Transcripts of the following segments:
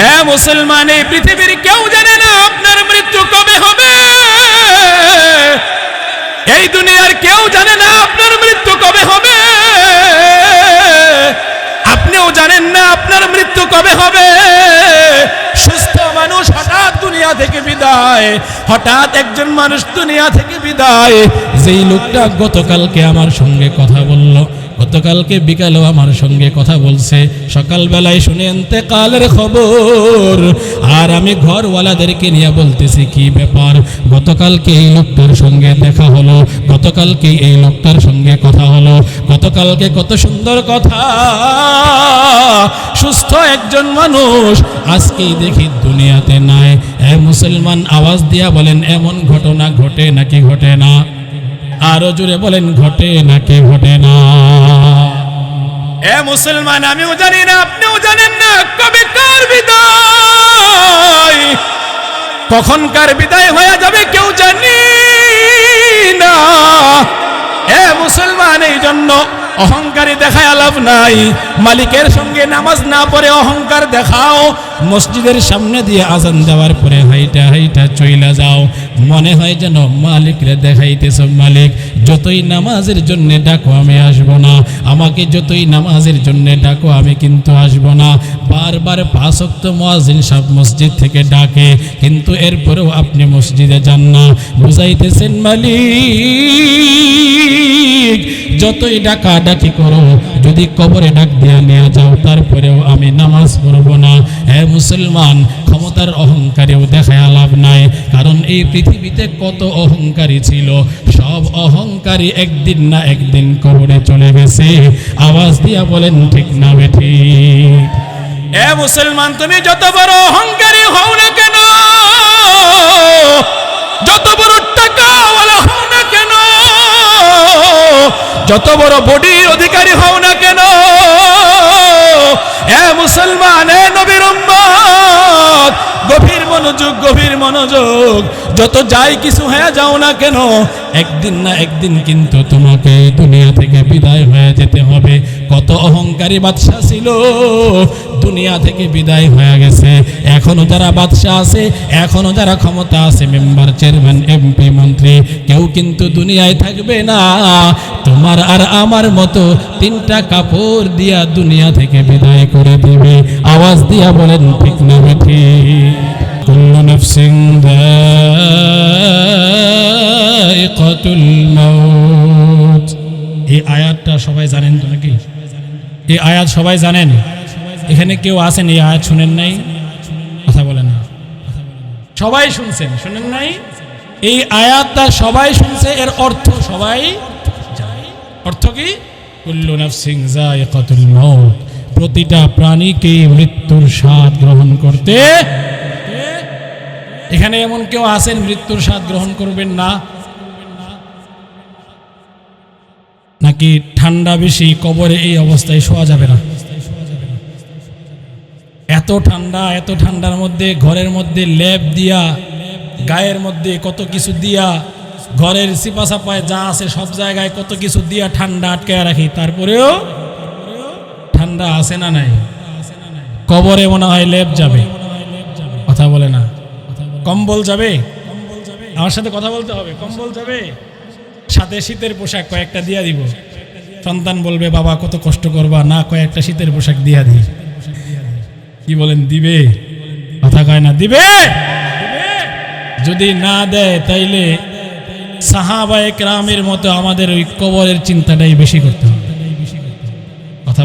হ্যাঁ মুসলমান, এই পৃথিবীর কেউ জানে না আপনার মৃত্যু কবে হবে? এই দুনিয়ার কেউ জানে না আপনার মৃত্যু কবে হবে? আপনিও জানেন না আপনার মৃত্যু কবে হবে? সুস্থ মানুষ হঠাৎ দুনিয়া থেকে বিদায়, হঠাৎ একজন মানুষ দুনিয়া থেকে বিদায়। যেই লোকটা গতকালকে আমার সঙ্গে কথা বলল গতকালকে বিকালেও আমার সঙ্গে কথা বলছে। সকালবেলায় শুনে আনতে কালের খবর। আর আমি ঘরওয়ালাদেরকে নিয়ে বলতেছি, কি ব্যাপার? গতকালকে এই লোকটার সঙ্গে দেখা হলো। গতকালকে এই লোকটার সঙ্গে কথা হলো। গতকালকে কত সুন্দর কথা। সুস্থ একজন মানুষ। আজকেই দেখি দুনিয়াতে নাই। এ মুসলমান আওয়াজ দিয়া বলেন, এমন ঘটনা ঘটে নাকি ঘটে না? আরও জুড়ে বলেন, ঘটে নাকি ঘটে না? এ মুসলমান, আমিও জানি না, আপনিও জানেন না, কবে কার বিদায়? কখনকার বিদায় হয়ে যাবে কেউ জানি না। এ মুসলমান, এই জন্য অহংকারী দেখায় লাভ নাই। মালিকের সঙ্গে নামাজ না পড়ে অহংকার দেখাও মসজিদের সামনে দিয়ে আজান দেওয়ার পরে হাইটা হাইটা চইলা যাও। মনে হয় যেন মালিকরে দেখাইতেছ, মালিক, যতই নামাজের জন্য ডাকো আমি আসব না। আমাকে যতই নামাজের জন্য ডাকো আমি কিন্তু আসব না। বারবার পাঁচক্ত মোয়াজিন সব মসজিদ থেকে ডাকে, কিন্তু এরপরেও আপনি মসজিদে যান না। বুঝাইতেছেন, মালিক, যতই ডাকা ডাকি করো, যদি কবরে ডাক দিয়া নিয়ে যাও, তারপরেও আমি নামাজ পড়ব না। হ্যাঁ মুসলমান ক্ষমতার অহংকারেও দেখায় লাভ নাই। কারণ এই পৃথিবীতে কত অহংকারী ছিল, সব অহংকারী একদিন না একদিন কবরে চলে গেছে। আওয়াজ দিয়া বলেন, ঠিক না বেঠি। এ মুসলমান, তুমি যত বড় অহংকারী হও না কেন? যত বড় টাকাওয়ালা হও না কেন? যত বড় বডির অধিকারী হও না কেন? এ মুসলমান এ নবীর উম্মত! গভীর মনোযোগ গভীর মনোযোগ। যত যাই কিছু হয়ে যাও না কেন, একদিন না একদিন কিন্তু তোমাকে দুনিয়া থেকে বিদায় হয়ে যেতে হবে। কত অহংকারী বাদশাহ ছিল, দুনিয়া থেকে বিদায় হয়ে গেছে। এখনও যারা বাদশাহ আছে, এখনও যারা ক্ষমতা আছে, মেম্বার, চেয়ারম্যান, এমপি, মন্ত্রী, কেউ কিন্তু দুনিয়ায় থাকবে না। তোমার আর আমার মতো তিনটা কাপড় দিয়া দুনিয়া থেকে বিদায় করে দিবে। আওয়াজ দিয়া বলেন, ঠিক না, ঠিক? কুল্লু নাফসিং যায়িকাতুল মাউত এই আয়াতটা সবাই জানেন তো নাকি? এই আয়াত সবাই জানেন? এখানে কেউ আছেন? এই আয়াত শুনেন নাই? কথা বলেন না। সবাই শুনছেন? শুনেন নাই? এই আয়াতটা সবাই শুনছে, এর অর্থ সবাই। অর্থ কি? কুল্লু নাফসিং যায়িকাতুল মাউত। প্রতিটা প্রাণীকে মৃত্যুর স্বাদ গ্রহণ করতে। এখানে এমন কেউ আছেন মৃত্যুর স্বাদ গ্রহণ করবেন না। নাকি ঠান্ডা বেশি কবরে এই অবস্থায় শোয়া যাবে না? এত ঠান্ডা, এত ঠান্ডার মধ্যে, ঘরের মধ্যে লেপ দিয়া, গায়ের মধ্যে কত কিছু দিয়া, ঘরের সিপা সাপায় যা আছে সব জায়গায় কত কিছু দিয়া ঠান্ডা আটকায় রাখি, তারপরেও ঠান্ডা আছে না নাই? কবরে মনে হয় লেপ যাবে। কথা বলে না। কম্বল যাবে? আমার সাথে কথা বলতে হবে। কম্বল যাবে? সাথে শীতের পোশাক কয়েকটা দিয়া দিব। সন্তান বলবে, বাবা, কত কষ্ট করবা। না, কয়েকটা শীতের পোশাক দিয়া দিই। কি বলেন, দিবে? কথা কয় না, দিবে? যদি না দেয়, তাইলে সাহাবায়ে রামের মতো আমাদের ওই কবরের চিন্তাটাই বেশি করতে হবে।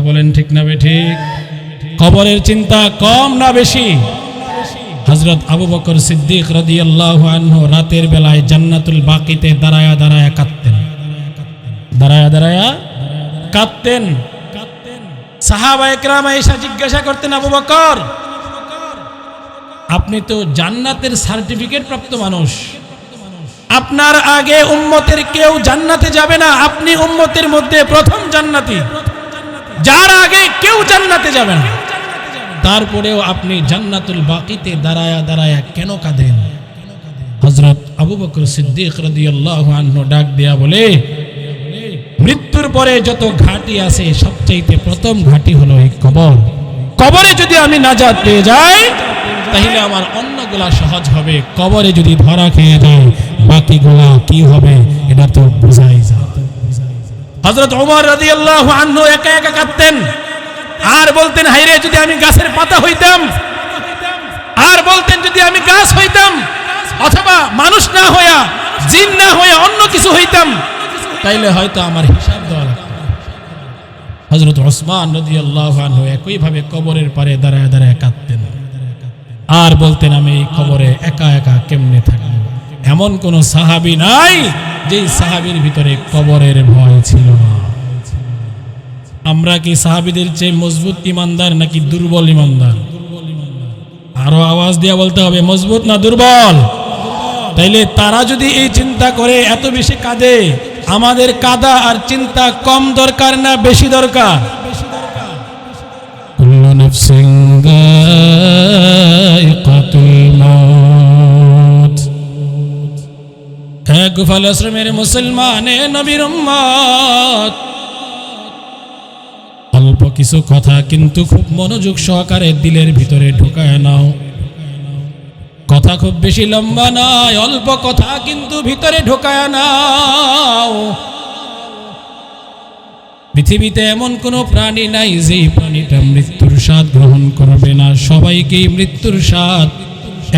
বলেন ঠিক না ঠিক? কবরের চিন্তা কম না বেশি? হজরত আবু বকর সিদ্দিক রাদিয়াল্লাহু আনহু রাতের বেলায় জান্নাতুল বাকিতে দাঁড়ায়া দাঁড়ায়া কাঁদতেন। দাঁড়ায়া দাঁড়ায়া কাঁদতেন। সাহাবা একরাম জিজ্ঞাসা করতেন, আবু আপনি তো জান্নাতের সার্টিফিকেট প্রাপ্ত মানুষ। আপনার আগে উম্মতের কেউ জান্নাতে যাবে না, আপনি উম্মতের মধ্যে প্রথম জান্নাতি। যার আগে কেউ জান্নাতে যাবে না। তারপরেও আপনি জান্নাতুল বাকিতে দাঁড়ায়া দাঁড়ায়া কেন কাঁদেন? হজরত আবু বকর সিদ্দিক ডাক দেয়া বলে, মৃত্যুর পরে যত ঘাটি আছে, সবচাইতে প্রথম ঘাটি হলো এই কবর। কবরে যদি আমি নাজাত পেয়ে যাই, তাহলে আমার অন্যগুলা সহজ হবে। কবরে যদি ধরা খেয়ে যায়, বাকিগুলা কি হবে? এটা তো বোঝাই যায়। হজরত ওমর রাদিয়াল্লাহু আনহু একা একা কাঁদতেন। আর বলতেন হাইরে যদি আমি গাছের পাতা হইতাম, আর বলতেন, যদি আমি গাছ হইতাম, অথবা মানুষ না হইয়া, জিন না হইয়া অন্য কিছু হইতাম, তাইলে হয়তো আমার হিসাব দেওয়া হজরত ওসমান রাদিয়াল্লাহু আনহু একইভাবে কবরের পারে দাঁড়ায় দাঁড়ায় কাঁদতেন। আর বলতেন, আমি এই কবরে একা একা কেমনে থাকব? এমন কোন সাহাবি নাই যেই সাহাবির ভিতরে কবরের ভয় ছিল না। আমরা কি সাহাবিদের চেয়ে মজবুত ইমানদার নাকি দুর্বল ইমানদার? আরও আওয়াজ দিয়ে বলতে হবে, মজবুত না দুর্বল? তাইলে তারা যদি এই চিন্তা করে, এত বেশি কাঁদে, আমাদের কাদা আর চিন্তা কম দরকার না বেশি দরকার? হে গুফাল আশ্রমের মুসলমানে নবীর উম্মত। অল্প কিছু কথা কিন্তু খুব মনোযোগ সহকারে দিলের ভিতরে ঢুকায় নাও। কথা খুব বেশি লম্বা নয়, অল্প কথা কিন্তু ভিতরে ঢোকায় নাও। পৃথিবীতে এমন কোনো প্রাণী নাই যেই প্রাণীটা মৃত্যুর স্বাদ গ্রহণ করবে না। সবাইকেই মৃত্যুর স্বাদ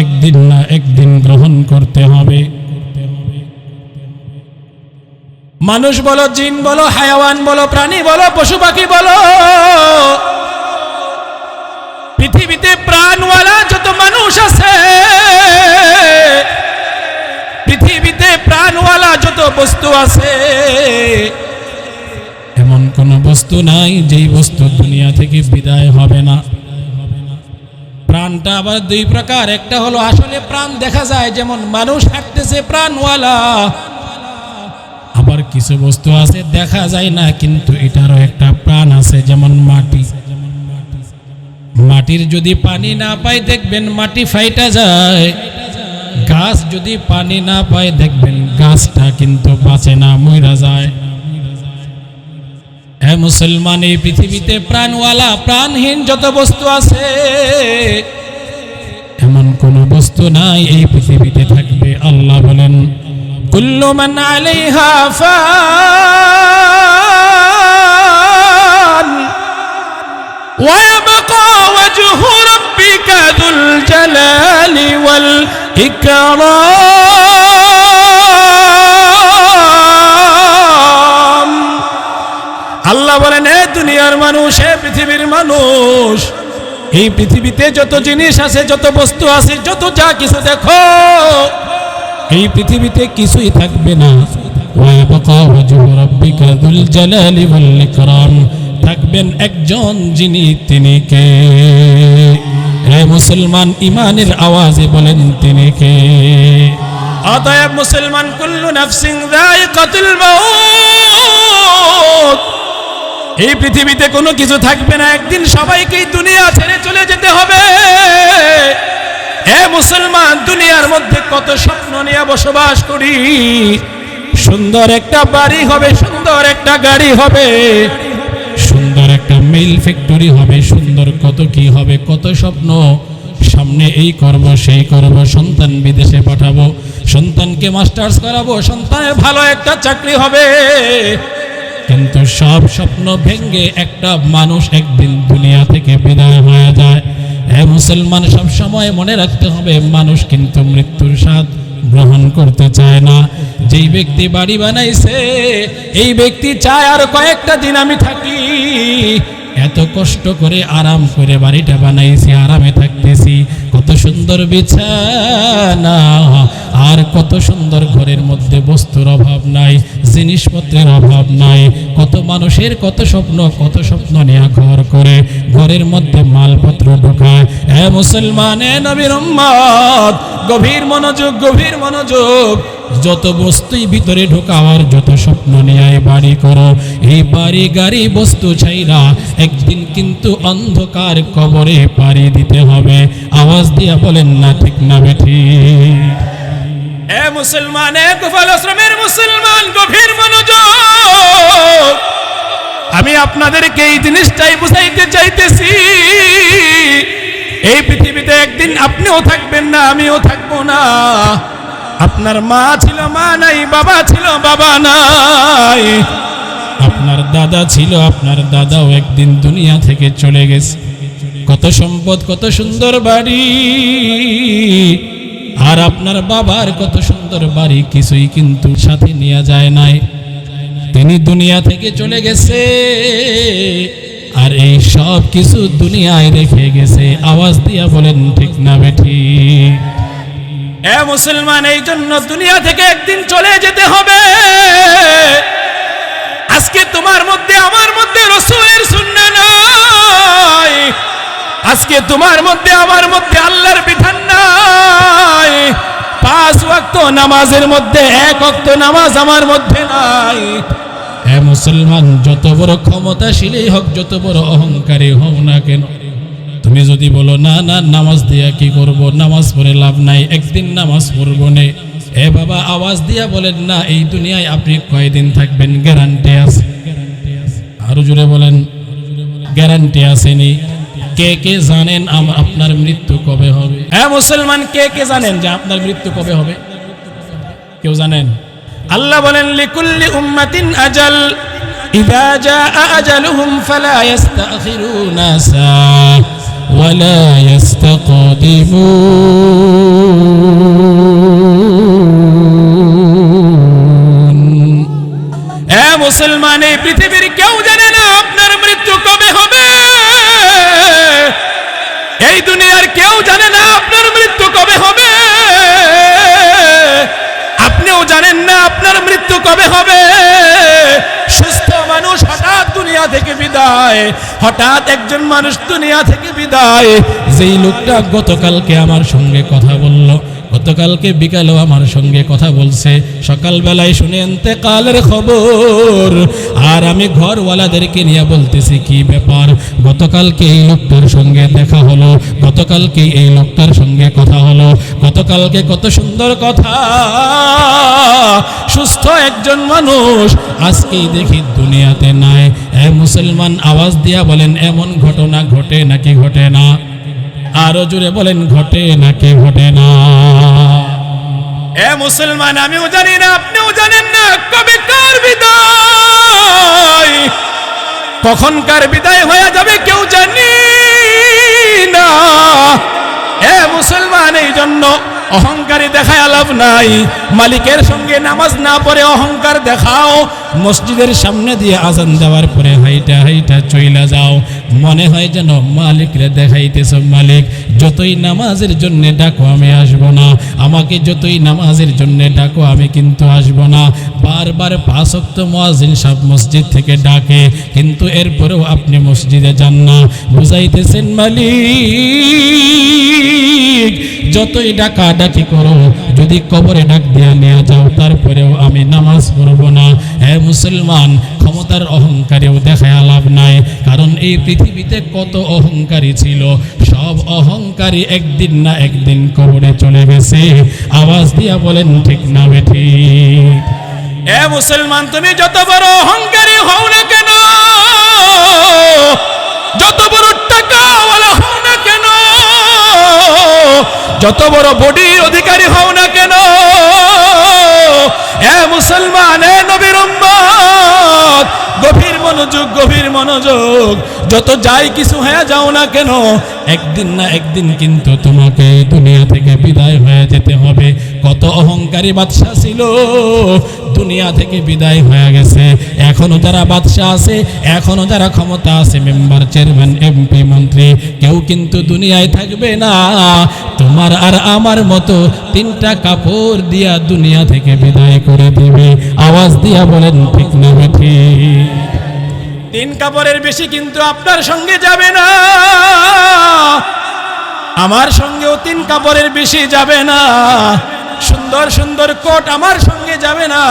একদিন না একদিন গ্রহণ করতে হবে। মানুষ বলো, জিন বলো, হায়াওয়ান বলো, প্রাণী বলো, পশু পাখি বলো। পৃথিবীতে প্রাণওয়ালা যত মানুষ আছে, পৃথিবীতে প্রাণওয়ালা যত বস্তু আছে, এমন কোন বস্তু নাই যেই বস্তু দুনিয়া থেকে বিদায় হবে না। প্রাণটা আবার দুই প্রকার, একটা হলো আসলে প্রাণ দেখা যায়, যেমন মানুষ হাঁটতেছে প্রাণওয়ালা আবার কিছু বস্তু আছে, দেখা যায় না, কিন্তু এটারও একটা প্রাণ আছে, যেমন মাটি। মাটির যদি পানি না পায়, দেখবেন মাটি ফাইটা যায়। গাছ যদি পানি না পায়, দেখবেন গাছটা কিন্তু বাঁচে না, মইরা যায়। হ্যাঁ মুসলমান, এই পৃথিবীতে প্রাণওয়ালা, প্রাণহীন যত বস্তু আছে, এমন কোন বস্তু নাই, এই পৃথিবীতে থাকবে, আল্লাহ বলেন। কুল্লু মান আলাইহা ফান ويبقى وجه ربك ذو الجلال والإكرام আল্লাহ বলেন এ দুনিয়ার মানুষ এ পৃথিবীর মানুষ এই পৃথিবীতে যত জিনিস আছে যত বস্তু আছে যত যা কিছু দেখো এই পৃথিবীতে কিছুই থাকবে না। থাকবেন একজন যিনি, তিনি কে? হে মুসলমান ইমানের আওয়াজে বলেন তিনি কে? অতএব মুসলমান, কুল্লু নাফসিং দায়িকাতুল মাউত। এই পৃথিবীতে কোনো কিছু থাকবে না। একদিন সবাইকেই দুনিয়া ছেড়ে চলে যেতে হবে। এ মুসলমান, দুনিয়ার মধ্যে কত স্বপ্ন নিয়ে বসবাস করি। সুন্দর একটা বাড়ি হবে, সুন্দর একটা গাড়ি হবে। সুন্দর একটা মিল ফ্যাক্টরি হবে, সুন্দর কত কি হবে, কত স্বপ্ন। সামনে এই করব, সেই করব, সন্তান বিদেশে পাঠাবো, সন্তানকে মাস্টার্স করাবো, সন্তানের ভালো একটা চাকরি হবে। কিন্তু সব স্বপ্ন ভেঙ্গে একটা মানুষ একদিন দুনিয়া থেকে বিদায় হয়ে যায়। হ্যাঁ মুসলমান, সব সময় মনে রাখতে হবে, মানুষ কিন্তু মৃত্যুর স্বাদ গ্রহণ করতে চায় না। যেই ব্যক্তি বাড়ি বানাইছে, এই ব্যক্তি চায় আর কয়েকটা দিন আমি থাকি। এত কষ্ট করে আরাম করে বাড়িটা বানাইছি, আরামে থাকতেছি। কত সুন্দর বিছানা আর কত সুন্দর ঘরের মধ্যে বস্তুর অভাব নাই, জিনিসপত্রের অভাব নাই, কত মানুষের কত স্বপ্ন কত স্বপ্ন নেয়া ঘর করে, ঘরের মধ্যে মালপত্র ঢোকায়। এ মুসলমান, এ নবীর গভীর মনোযোগ গভীর মনোযোগ, যত বস্তুই ভিতরে ঢোকাওয়ার যত স্বপ্ন নিয়ে বাড়ি করো। এই বাড়ি গাড়ি বস্তু চাইরা একদিন কিন্তু অন্ধকার কবরে পাড়ি দিতে হবে। আওয়াজ দিয়া বলেন, না, ঠিক না, বেঠি। এ মুসলমান, এ গোপাল আশ্রমের মুসলমান, গভীর মনোযোগ। আমি আপনাদেরকে এই জিনিসটাই বুঝাইতে চাইতেছি। এই পৃথিবীতে একদিন আপনিও থাকবেন না, আমিও থাকব না। আপনার মা ছিল, মা নাই, বাবা ছিল, বাবা নাই। আপনার দাদা ছিল, আপনার দাদাও একদিন দুনিয়া থেকে চলে গেছে। কত সম্পদ, কত সুন্দর বাড়ি। আর আপনার বাবার কত সুন্দর বাড়ি কিছুই কিন্তু সাথে নিয়ে যায় নাই। তিনি দুনিয়া থেকে চলে গেছে আর এই সব কিছু দুনিয়ায় রেখে গেছে। আওয়াজ দিয়া বলেন, ঠিক না বেঠি? এ মুসলমান, এই জন্য দুনিয়া থেকে একদিন চলে যেতে হবে। আজকে তোমার মধ্যে, আমার মধ্যে রসুলের শূন্য নাই। আজকে তোমার মধ্যে, আমার মধ্যে আল্লাহর বিধান নাই। পাঁচ ওয়াক্ত নামাজের মধ্যে, এক ওয়াক্ত নামাজ আমার মধ্যে নাই। হ্যাঁ মুসলমান, যত বড় ক্ষমতাশীলই হোক, যত বড় অহংকারী হোক না কেন, তুমি যদি বলো, না না, নামাজ দিয়া কি করব? নামাজ পড়ে লাভ নাই, একদিন নামাজ পড়ব নে। এ বাবা, আওয়াজ দিয়া বলেন, না, এই দুনিয়ায় আপনি কয়দিন থাকবেন? গ্যারান্টি আছে। আরও জোরে বলেন, গ্যারান্টি আসেনি। কে কে জানেন আপনার মৃত্যু কবে হবে? হ্যাঁ মুসলমান কে কে জানেন যে আপনার মৃত্যু কবে হবে? কেউ জানেন? আল্লাহ বলেন লিকুল্লি উম্মাতিন আজাল ইদা জাআ আজালুহুম ফালা ইস্তাখিরুনা সা ওয়ালা ইস্তাকদিমুন এ মুসলমান এই পৃথিবীর কেউ জানে আপনার মৃত্যু কবে হবে? সুস্থ মানুষ হঠাৎ দুনিয়া থেকে বিদায়, হঠাৎ একজন মানুষ দুনিয়া থেকে বিদায়। যেই লোকটা গতকালকে আমার সঙ্গে কথা বলল গতকালকে বিকালেও আমার সঙ্গে কথা বলছে। সকালবেলায় শুনে কালের খবর। আর আমি ঘরওয়ালাদেরকে নিয়ে বলতেছি, কি ব্যাপার? গতকালকে এই লোকটার সঙ্গে দেখা হলো। গতকালকে এই লোকটার সঙ্গে কথা হলো। গতকালকে কত সুন্দর কথা। সুস্থ একজন মানুষ। আজকেই দেখি দুনিয়াতে নাই। এ মুসলমান আওয়াজ দিয়া বলেন, এমন ঘটনা ঘটে নাকি ঘটে না? আরও জুড়ে বলেন, ঘটে নাকি ঘটে না? এ মুসলমান, আমিও জানি না, আপনিও জানেন না, কবে কার বিদায়? কখনকার বিদায় হয়ে যাবে কেউ জানি না। এ মুসলমান, এই জন্য অহংকারী দেখায় লাভ নাই। মালিকের সঙ্গে নামাজ না পড়ে অহংকার দেখাও মসজিদের সামনে দিয়ে আজান দেওয়ার পরে হাইটা হাইটা চইলা যাও। মনে হয় যেন মালিকরে দেখাইতেছ, মালিক, যতই নামাজের জন্য ডাকো, আমি আসব না। আমাকে যতই নামাজের জন্য ডাকো, আমি কিন্তু আসব না। বারবার পাঁচক্ত মোয়াজিন সব মসজিদ থেকে ডাকে, কিন্তু এরপরেও আপনি মসজিদে যান না। বুঝাইতেছেন, মালিক, যতই ডাকা ডাকি করো, যদি কবরে ডাক দিয়া নিয়ে যাও, তারপরেও আমি নামাজ পড়ব না। হে মুসলমান, ক্ষমতার অহংকারেও দেখায় লাভ নাই। কারণ এই পৃথিবীতে কত অহংকারী ছিল, সব অহংকারী একদিন না একদিন কবরে চলে গেছে। আওয়াজ দিয়া বলেন, ঠিক না বেঠি এ মুসলমান, তুমি যত বড় অহংকারী হও না কেন? যত বড় টাকাওয়ালা হও না কেন? যত বড় বডির অধিকারী হও না কেন? এ মুসলমান এ নবীর উম্মত মনোযোগ, গভীর মনোযোগ। যত যাই কিছু হয়ে যাও না কেন, একদিন না একদিন কিন্তু তোমাকে দুনিয়া থেকে বিদায় হয়ে যেতে হবে। কত অহংকারী বাদশা ছিল, দুনিয়া থেকে বিদায় হয়ে গেছে। এখনও যারা বাদশা আছে, এখনও যারা ক্ষমতা আছে, মেম্বার, চেয়ারম্যান, এমপি, মন্ত্রী, কেউ কিন্তু দুনিয়ায় থাকবে না। তোমার আর আমার মতো তিনটা কাপড় দিয়া দুনিয়া থেকে বিদায় করে দিবে। আওয়াজ দিয়া বলেন, ঠিক না ঠিক? তিন কাপড়ের বেশি কিন্তু আপনার সঙ্গে যাবে না। আমার সঙ্গেও তিন কাপড়ের বেশি যাবে না। সুন্দর সুন্দর কোট আমার সঙ্গে যাবে না।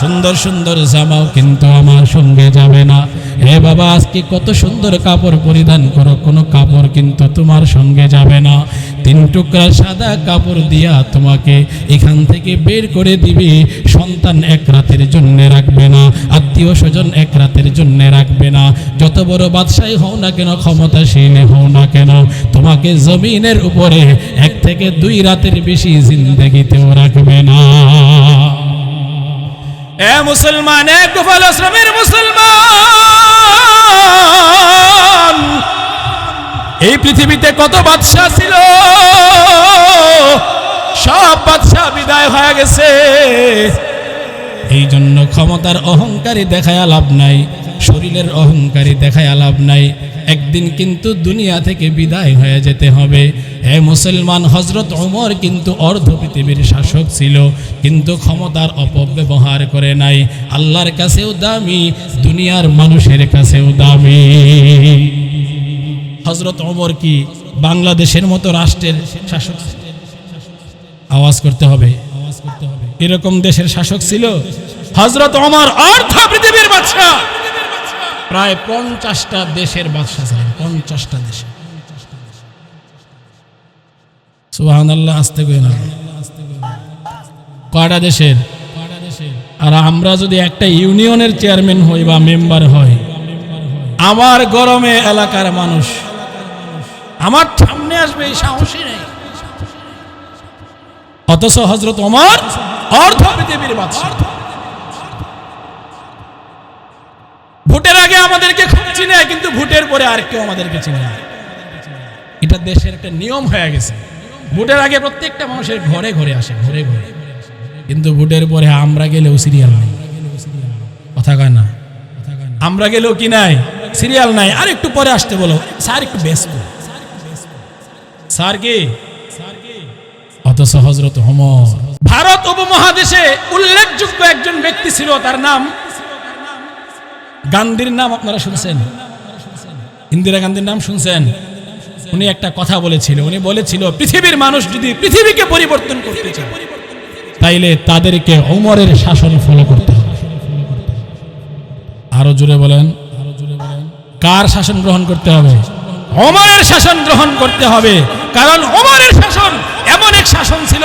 সুন্দর সুন্দর জামাও কিন্তু আমার সঙ্গে যাবে না। হে বাবা, আজকে কত সুন্দর কাপড় পরিধান করো, কোনো কাপড় কিন্তু তোমার সঙ্গে যাবে না। তিন টুকরা সাদা কাপড় দিয়া তোমাকে এখান থেকে বের করে দিবে। সন্তান এক রাতের জন্য রাখবে না, আত্মীয় স্বজন এক রাতের জন্য রাখবে না। যত বড় বাদশাহী হও না কেন, ক্ষমতাসীন হও না কেন, তোমাকে জমিনের উপরে এক থেকে দুই রাতের বেশি জিন্দগিতেও রাখবে না। এ মুসলমান, এ গোপাল মুসলমান! এই পৃথিবীতে কত বাদশাহ ছিল? সব বাদশাহ বিদায় হয়ে গেছে। এই জন্য ক্ষমতার অহংকারী দেখায় লাভ নাই, শরীরের অহংকারী দেখায় লাভ নাই। একদিন কিন্তু দুনিয়া থেকে বিদায় হয়ে যেতে হবে। হে মুসলমান হজরত ওমর কিন্তু অর্ধ পৃথিবীর শাসক ছিল, কিন্তু ক্ষমতার অপব্যবহার করে নাই। আল্লাহর কাছেও দামি, দুনিয়ার মানুষের কাছেও দামি। হজরত অমর কি বাংলাদেশের মতো রাষ্ট্রের শাসক? আওয়াজ করতে হবে। এরকম দেশের শাসক ছিল? হজরত অমর অর্ধ পৃথিবীর বাদশা প্রায় পঞ্চাশটা দেশের বাদশা ছিলেন, পঞ্চাশটা দেশে। সুহান আল্লাহ আসতে কই না। কয়টা দেশের? আর আমরা যদি একটা ইউনিয়নের চেয়ারম্যান হই বা মেম্বার হয় আমার গরমে এলাকার মানুষ আমার সামনে আসবে, এই সাহসী নেই। অথচ হজরত ওমর অর্ধ পৃথিবীর ভোটের আগে আমাদেরকে খুব চিনে, কিন্তু ভোটের পরে আর কেউ আমাদেরকে চিনে এটা দেশের একটা নিয়ম হয়ে গেছে। ভোটের আগে প্রত্যেকটা মানুষের ঘরে ঘরে আসে, ঘরে ঘরে। কিন্তু ভোটের পরে আমরা গেলেও সিরিয়াল নেই। কথা কয় না? আমরা গেলেও কি নাই? সিরিয়াল নাই। আর একটু পরে আসতে বলো। স্যার, একটু ব্যস্ত। স্যার কি অথচ হজরত হমর ভারত উপমহাদেশে উল্লেখযোগ্য একজন ব্যক্তি ছিল, তার নাম গান্ধীর নাম আপনারা শুনছেন? ইন্দিরা গান্ধীর নাম শুনছেন? উনি একটা কথা বলেছিল, উনি বলেছিল, পৃথিবীর মানুষ যদি পৃথিবীকে পরিবর্তন করতে চায়, তাইলে তাদেরকে ওমরের শাসন ফলো করতে হবে। আরও জুড়ে বলেন। কার শাসন গ্রহণ করতে হবে? ওমরের শাসন গ্রহণ করতে হবে। কারণ ওমরের শাসন এমন এক শাসন ছিল,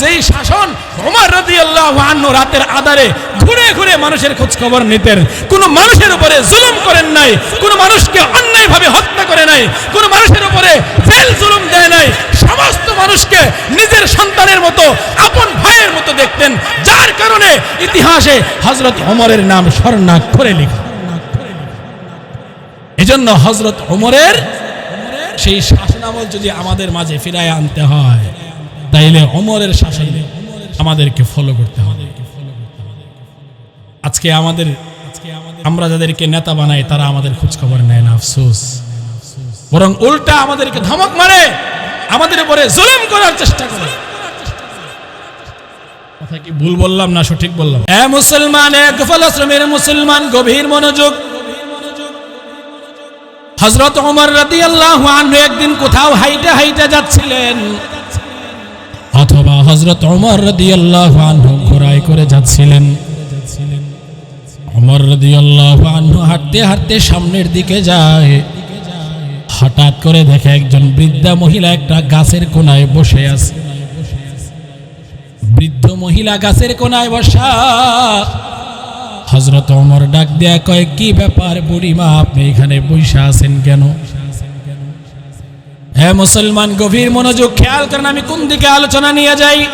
যেই শাসন ওমর রাদিয়াল্লাহু আনহু রাতের আধারে ঘুরে ঘুরে মানুষের খোঁজ খবর নিতেন। কোন মানুষের উপরে জুলুম করেন নাই, কোন মানুষকে অন্যায়ভাবে হত্যা করে নাই, কোন মানুষের উপরে জেল জুলুম দেয় নাই। সমস্ত মানুষকে নিজের সন্তানের মতো, আপন ভাইয়ের মতো দেখতেন। যার কারণে ইতিহাসে হজরত ওমরের নাম স্বর্ণাক্ষরে লেখা। এজন্য হজরত ওমরের সেই শাসনামল যদি আমাদের মাঝে ফিরায় আনতে হয়, তাইলে অমরের শাসন আমাদেরকে ফলো করতে হবে। আজকে আমাদের আমরা যাদেরকে নেতা বানাই, তারা আমাদের খোঁজ খবর নেয় না, আফসোস। বরং উল্টা আমাদেরকে ধমক মারে, আমাদের উপরে জুলুম করার চেষ্টা করে। কথা কি ভুল বললাম না সঠিক বললাম? এ মুসলমান এ গফল আশ্রমের মুসলমান, গভীর মনোযোগ হজরত ওমর রাদিয়াল্লাহু আনহু একদিন কোথাও হাইটে হাইটে যাচ্ছিলেন। অথবা হজরত ওমর রাদিয়াল্লাহু আনহু ঘোড়ায় করে যাচ্ছিলেন। ওমর রাদিয়াল্লাহু আনহু হাঁটতে হাঁটতে সামনের দিকে যায়। হঠাৎ করে দেখে একজন বৃদ্ধা মহিলা একটা গাছের কোনায় বসে আছে। বৃদ্ধ মহিলা গাছের কোনায় বসা। হজরত ওমর ডাক দেয়া কয়, কি ব্যাপার বুড়িমা আপনি এখানে বৈশা আছেন কেন? হ্যাঁ মুসলমান, গভীর মনোযোগ খেয়াল করেন, আমি কোন দিকে আলোচনা নিয়ে যাই?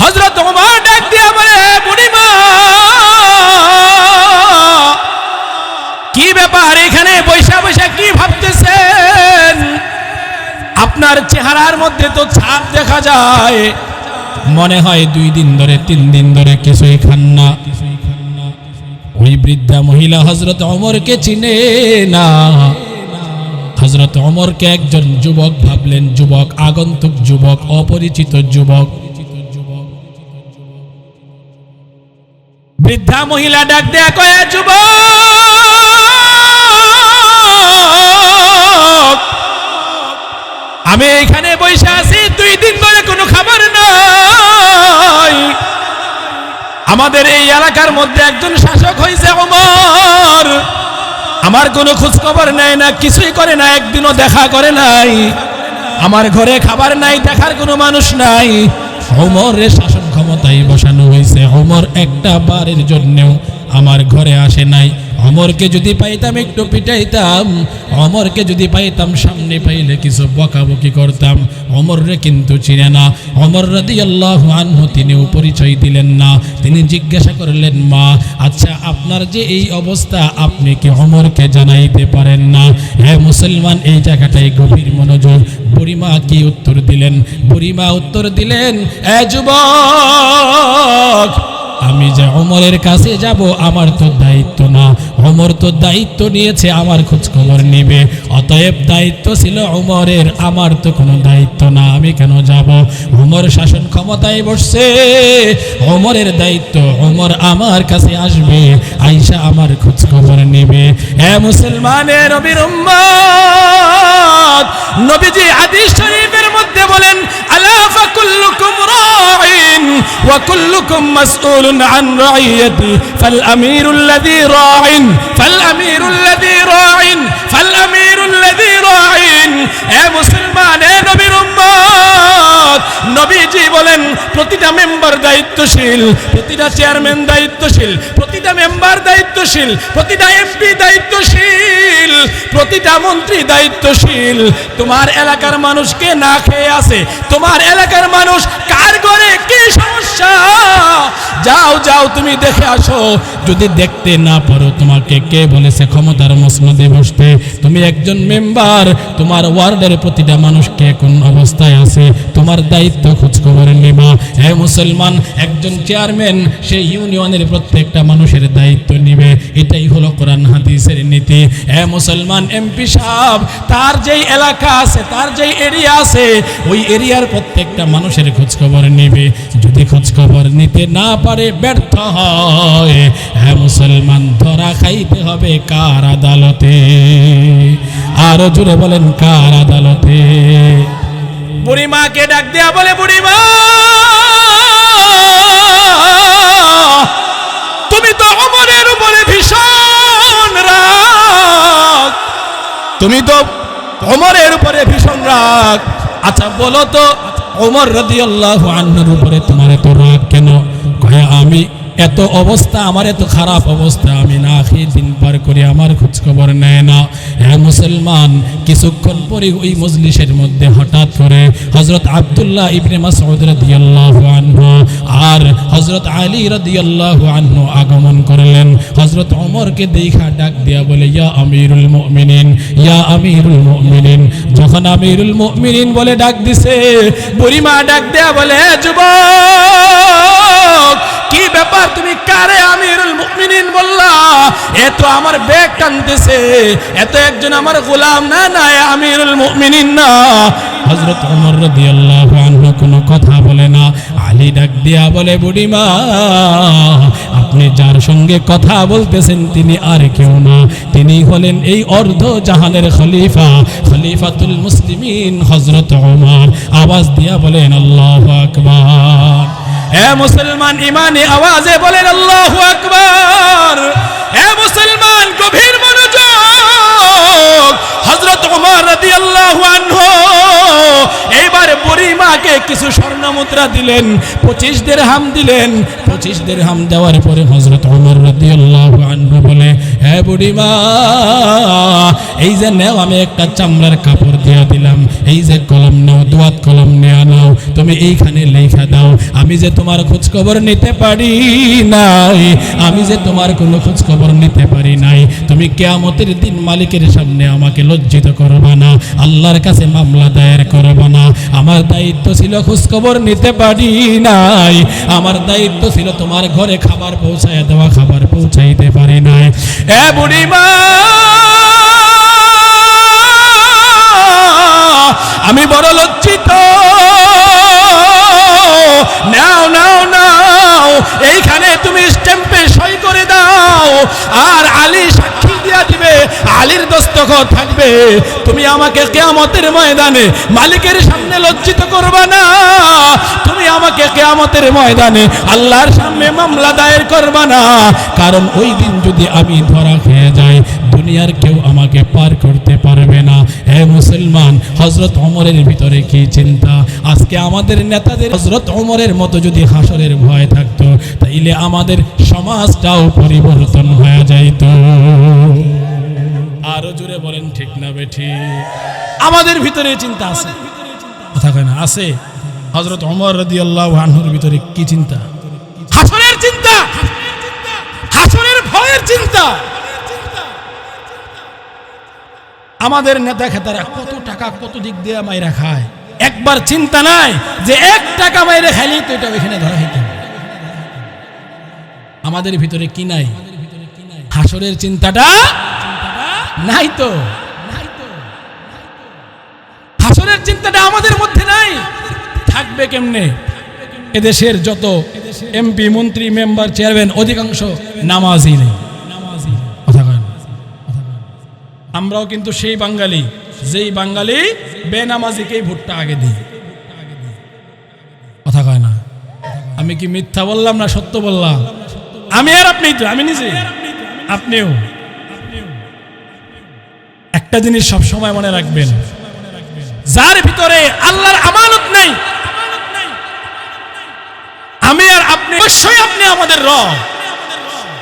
হজরত ওমর ডাক দিয়া বলে, "হে বুড়িমা কি ব্যাপার এখানে বৈশা বৈশা কি ভাবতেছেন? আপনার চেহারার মধ্যে তো ছাপ দেখা যায়। মনে হয় দুই দিন ধরে, তিন দিন ধরে কিছুই খান না। ওই বৃদ্ধা মহিলা হজরত অমরকে চিনে না। হজরত অমরকে একজন যুবক ভাবলেন, যুবক, আগন্তুক যুবক, অপরিচিত যুবক। বৃদ্ধা মহিলা ডাক দেয়া কয়ে, যুবক, আমি এখানে বসে আছি, দুই দিন ধরে কোনো খাবার আমাদের এই এলাকার মধ্যে একজন শাসক হয়েছে ওমর। আমার কোনো খোঁজখবর নেয় না, কিছুই করে না, একদিনও দেখা করে নাই। আমার ঘরে খাবার নাই, দেখার কোনো মানুষ নাই। ওমরের শাসন ক্ষমতায় বসানো হয়েছে ওমর একটা বারের জন্যেও আমার ঘরে আসে নাই। অমরকে যদি পাইতাম একটু পিটাইতাম, অমরকে যদি পাইতাম, সামনে পাইলে কিছু বকাবকি করতাম। অমররে কিন্তু চিনে না। অমর রাদি আল্লাহ তিনিও পরিচয় দিলেন না। তিনি জিজ্ঞাসা করলেন, মা আচ্ছা আপনার যে এই অবস্থা, আপনি কি অমরকে জানাইতে পারেন না? হ্যাঁ মুসলমান, এই জায়গাটায় গভীর মনোযোগ। বুড়িমা কি উত্তর দিলেন? বুড়িমা উত্তর দিলেন, এ যুবক আমি যে অমরের কাছে যাব, আমার তো দায়িত্ব না। অমর তো দায়িত্ব নিয়েছে, আমার খোঁজ খবর নিবে। অতএব দায়িত্ব ছিল অমরের আমার তো কোনো দায়িত্ব না, আমি কেন যাব? অমর শাসন ক্ষমতায় বসছে অমরের দায়িত্ব অমর আমার কাছে আসবে আইসা আমার খোঁজ খবর নেবে। হ্যাঁ মুসলমানের নবীর নবীজি হাদিস শরীফের মধ্যে বলেন নবীজি বলেন, প্রতিটা মেম্বার দায়িত্বশীল, প্রতিটা চেয়ারম্যান দায়িত্বশীল, প্রতিটা মেম্বার দায়িত্বশীল, প্রতিটা এমপি দায়িত্বশীল, প্রতিটা মন্ত্রী দায়িত্বশীল। তোমার এলাকার মানুষকে না খেয়ে আছে। তোমার এলাকার মানুষ কার ঘরে কি সমস্যা? যাও যাও, তুমি দেখে আসো। যদি দেখতে না পারো, তোমাকে কে বলেছে ক্ষমতার মসনদে বসতে? তুমি একজন মেম্বার, তোমার ওয়ার্ডের প্রতিটা মানুষকে কোন অবস্থায় আছে? তোমার দায়িত্ব খোঁজ খবর নেবা। হে মুসলমান, একজন চেয়ারম্যান সেই ইউনিয়নের প্রত্যেকটা মানুষের দায়িত্ব নিবে। এটাই হলো কোরআন হাদিসের নীতি। হে মুসলমান, এমপি সাহেব, তার যেই এলাকা আছে, তার যেই এরিয়া আছে, ওই এরিয়ার প্রত্যেকটা মানুষের খোঁজ খবর নেবে। যদি খোঁজ খবর নিতে না পারে, ব্যর্থ হয়। হ্যাঁ মুসলমান, ধরা খাইতে হবে কার আদালতে? আরও জুড়ে বলেন, কার আদালতে? বুড়িমাকে ডাক দেয়া বলে বুড়িমা তুমি তো অমরের উপরে ভীষণ রাগ। তুমি তো অমরের উপরে ভীষণ রাগ। আচ্ছা বলো তো ওমর রাদিয়াল্লাহু আন্নার উপরে তোমার এত রাগ কেন? কয়া আমি এত অবস্থা, আমার এত খারাপ অবস্থা, আমি না খেয়ে দিন পার করি, আমার খোঁজ খবর নেয় না। হ্যাঁ মুসলমান, কিছুক্ষণ পরে ওই মজলিসের মধ্যে হঠাৎ করে হজরত আবদুল্লাহ ইবনে মাসউদ আনহু আর হজরত আলী রাদিয়াল্লাহু আনহু আগমন করলেন। হজরত ওমরকে দেখা ডাক দিয়া বলে, ইয়া আমিরুল মুমিনিন, ইয়া আমিরুল মুমিনিন। যখন আমিরুল মুমিনিন বলে ডাক দিছে, বুড়িমা ডাক দেয়া বলে "এ যুবক কি ব্যাপার তুমি কারে আমিরুল মুমিনিন বললা? এ তো আমার ব্যাগ টানতেছে। এত একজন আমার গোলাম। না না আমিরুল মুমিনিন না। হযরত ওমর রাদিয়াল্লাহু আনহু কোনো কথা বলে না। আলী ডাক দিয়া বলে, বুড়িমা, আপনি যার সঙ্গে কথা বলতেছেন তিনি আর কেউ না। তিনি হলেন এই অর্ধ জাহানের খলিফা, খলিফাতুল মুসলিমিন হযরত ওমর। আওয়াজ দিয়া বলেন, আল্লাহু আকবার। হে মুসলমান ইমানি আওয়াজে বলেন আল্লাহু আকবার। হে মুসলমান, গভীর মনোযোগ। হযরত ওমর রাদিয়াল্লাহু আনহু এইবার বুড়িমাকে কিছু স্বর্ণ মুদ্রা দিলেন, পঁচিশ দেড়হাম দিলেন। পঁচিশ দেড়হাম দেওয়ার পরে হযরত ওমর রাদিয়াল্লাহু আনহু বলে হে বুড়িমা, এই যে নেও, আমি একটা চামড়ার কাপড় দিয়ে দিলাম। এই যে কলম নাও, দোয়াত কলম নেওয়া নাও, তুমি এইখানে লেখা দাও। আমি যে তোমার খোঁজ খবর নিতে পারি নাই, আমি যে তোমার কোনো খোঁজ খবর নিতে পারি নাই, তুমি কেয়ামতের দিন মালিকের সামনে আমাকে লজ্জিত করবা না, আল্লাহর কাছে মামলা দায়ের করবা না। আমার দায়িত্ব ছিল খোঁজ খবর নিতে পারি নাই, আমার দায়িত্ব ছিল তোমার ঘরে খাবার পৌঁছায় দেওয়া, খাবার পৌঁছাইতে পারি নাই। এ বুড়িমা, আমি বড় লজ্জিত। নাও নাও নাও, এইখানে তুমি স্ট্যাম্পে সই করে দাও, আর আলী সাক্ষী দিয়া দিবে আলী আলীর থাকবে, তুমি আমাকে কেয়ামতের ময়দানে মালিকের সামনে লজ্জিত করবা না। তুমি আমাকে কেয়ামতের ময়দানে আল্লাহর সামনে মামলা দায়ের করবা না। কারণ ওই দিন যদি আমি ধরা খেয়ে যাই, দুনিয়ার কেউ আমাকে পার করতে পারবে না। হে মুসলমান হজরত অমরের ভিতরে কি চিন্তা? আজকে আমাদের নেতাদের হজরত অমরের মতো যদি হাসরের ভয় থাকতো, তাইলে আমাদের সমাজটাও পরিবর্তন হয়ে যাইতো। আরও জোরে বলেন ঠিক না বেঠি। আমাদের ভিতরে চিন্তা আছে। কথা কয় না আছে। হজরত অমর রদি আল্লাহ আনহুর ভিতরে কি চিন্তা? হাসরের চিন্তা। হাসরের ভয়ের চিন্তা। আমাদের নেতা খেতারা কত টাকা কত দিক দিয়ে মাইরা খায়। একবার চিন্তা নাই যে এক টাকা মাইরে খাইলেই তো এটা ওইখানে ধরা হইতে আমাদের ভিতরে কি নাই? হাসরের চিন্তাটা নাই তো। হাসরের চিন্তাটা আমাদের মধ্যে নাই। থাকবে কেমনে? এদেশের যত এমপি মন্ত্রী মেম্বার চেয়ারম্যান অধিকাংশ নামাজই। আমরাও কিন্তু সেই বাঙালি, যেই বাঙালি বেনামাজিকেই ভোটটা আগে দিই। কথা কয় না? আমি কি মিথ্যা বললাম না সত্য বললাম? আমি আর আপনি তো, আমি নিজে আপনিও। একটা জিনিস সব সময় মনে রাখবেন। যার ভিতরে আল্লাহর আমানত নেই, আমি আর আপনি, অবশ্যই আপনি আমাদের রব।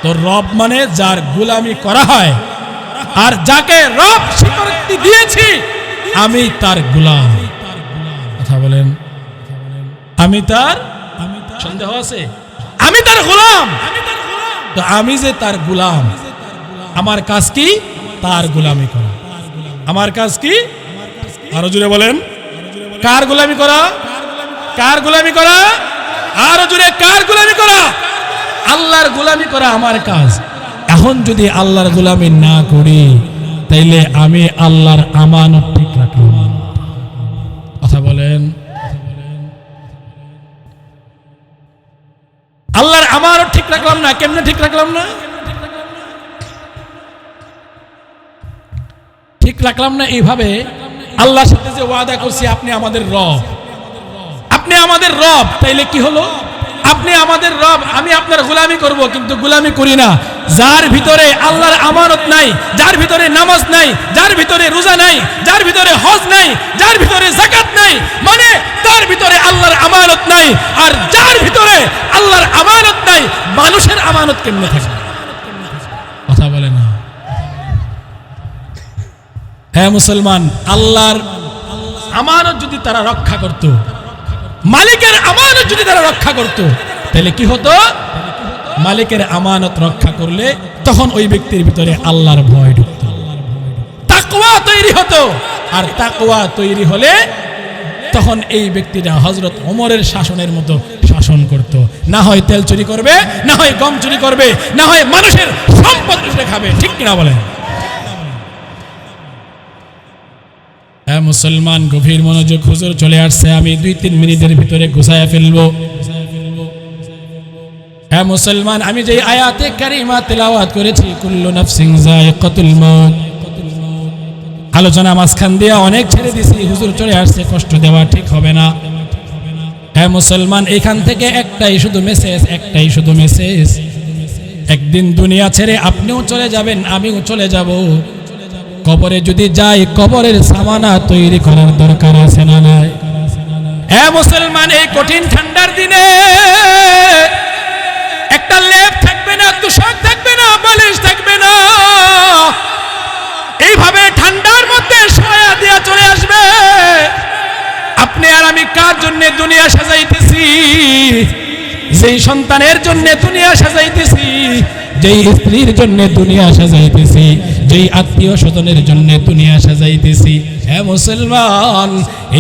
তো রব মানে যার গুলামি করা হয়, আর যাকে রব স্বীকৃতি দিয়েছি, আমি তার গুলাম। কথা বলেন। আমি তার, সন্দেহ আছে? আমি তার গোলাম। তো আমি যে তার গুলাম, আমার কাজ কি? তার গুলামি করা। আমার কাজ কি? আরও জুড়ে বলেন। কার গোলামি করা? কার গোলামি করা? আরও জুড়ে কার গোলামি করা? আল্লাহর গোলামি করা আমার কাজ। এখন যদি আল্লাহর গোলামি না করি, তাইলে আমি আল্লাহর আমানত ঠিক রাখলাম কথা বলেন। আল্লাহর আমানত ঠিক রাখলাম না, কেমনে ঠিক রাখলাম না? ঠিক রাখলাম না এইভাবে? আল্লাহর সাথে যে ওয়াদা করছি, আপনি আমাদের রব। আপনি আমাদের রব, তাইলে কি হলো? আপনি আমাদের রব, আমি আপনার গোলামি করব, কিন্তু গোলামি করি না। যার ভিতরে আল্লাহর আমানত নাই, যার ভিতরে নামাজ নাই, যার ভিতরে রোজা নাই, যার ভিতরে হজ নাই, যার ভিতরে জাকাত নাই মানে তার ভিতরে আল্লাহর আমানত নাই, আর যার ভিতরে আল্লাহর আমানত নাই, মানুষের আমানত কেমনে থাকে হ্যাঁ মুসলমান, আল্লাহর আমানত যদি তারা রক্ষা করত, মালিকের আমানত যদি তারা রক্ষা করত, তাহলে কি হতো? মালিকের আমানত রক্ষা করলে তখন ওই ব্যক্তির ভিতরে আল্লাহর ভয় ঢুকত। তাকওয়া তৈরি হতো। আর তাকওয়া তৈরি হলে তখন এই ব্যক্তিটা হজরত ওমরের শাসনের মতো শাসন করত। না হয় তেল চুরি করবে, না হয় গম চুরি করবে, না হয় মানুষের সম্পদ খাবে, ঠিক কিনা বলেন? হ্যাঁ মুসলমান গভীর মনোযোগ হুজুর চলে আসছে, আমি দুই তিন মিনিটের ভিতরে ঘুষায় ফেলব। হ্যাঁ মুসলমান, আমি যে আয়াতে কারিমা তেলাওয়াত করেছি, কুল্লু নাফসিং যায়িকাতুল মাউত। আলোচনা মাঝখান দিয়ে অনেক ছেড়ে দিছি, হুজুর চলে আসছে, কষ্ট দেওয়া ঠিক হবে না। হ্যাঁ মুসলমান, এখান থেকে একটাই শুধু মেসেজ একটাই শুধু মেসেজ একদিন দুনিয়া ছেড়ে আপনিও চলে যাবেন, আমিও চলে যাব। কবরে যদি যাই, কবরের সামানা তৈরি করার দরকার আছে না নাই? হ্যাঁ মুসলমান, এই কঠিন ঠান্ডার দিনে একটা লেপ থাকবে না, তুষার থাকবে না, বালিশ থাকবে না। এইভাবে ঠান্ডার মধ্যে সয়া দিয়া চলে আসবে। আপনি আর আমি কার জন্য দুনিয়া সাজাইতেছি? যেই সন্তানের জন্য দুনিয়া সাজাইতেছি যেই স্ত্রীর জন্য দুনিয়া সাজাইতেছি, যেই আত্মীয় স্বজনের জন্য দুনিয়া সাজাইতেছি। হ্যাঁ মুসলমান,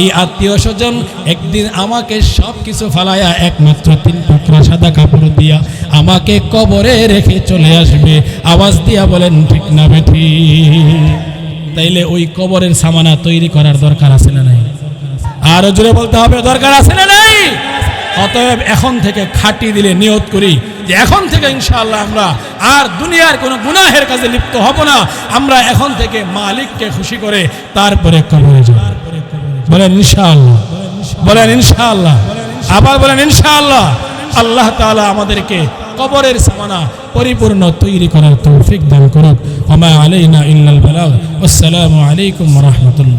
এই আত্মীয় স্বজন একদিন আমাকে সব কিছু ফালায়া একমাত্র তিন টুকরা সাদা কাপড় দিয়া আমাকে কবরে রেখে চলে আসবে। আওয়াজ দিয়া বলেন, ঠিক না বেঠি। তাইলে ওই কবরের সামানা তৈরি করার দরকার আছে না নাই? আর জোরে বলতে হবে, দরকার আছে না নাই? অতএব এখন থেকে খাটি দিলে নিয়ত করি। যে এখন থেকে ইনশাআল্লাহ আমরা আর দুনিয়ার কোনো গুনাহের কাজে লিপ্ত হব না। আমরা এখন থেকে মালিককে খুশি করে তারপরে কবরে যাব। বলেন ইনশাআল্লাহ। বলেন ইনশাআল্লাহ। আবার বলেন ইনশাআল্লাহ। আল্লাহ তাআলা আমাদেরকে কবরের সামানা পরিপূর্ণ তৈরি করার তৌফিক দান করুক। ওমা আলাইনা ইল্লাল বালাগ। আসসালামু আলাইকুম রাহমাতুল্লাহ।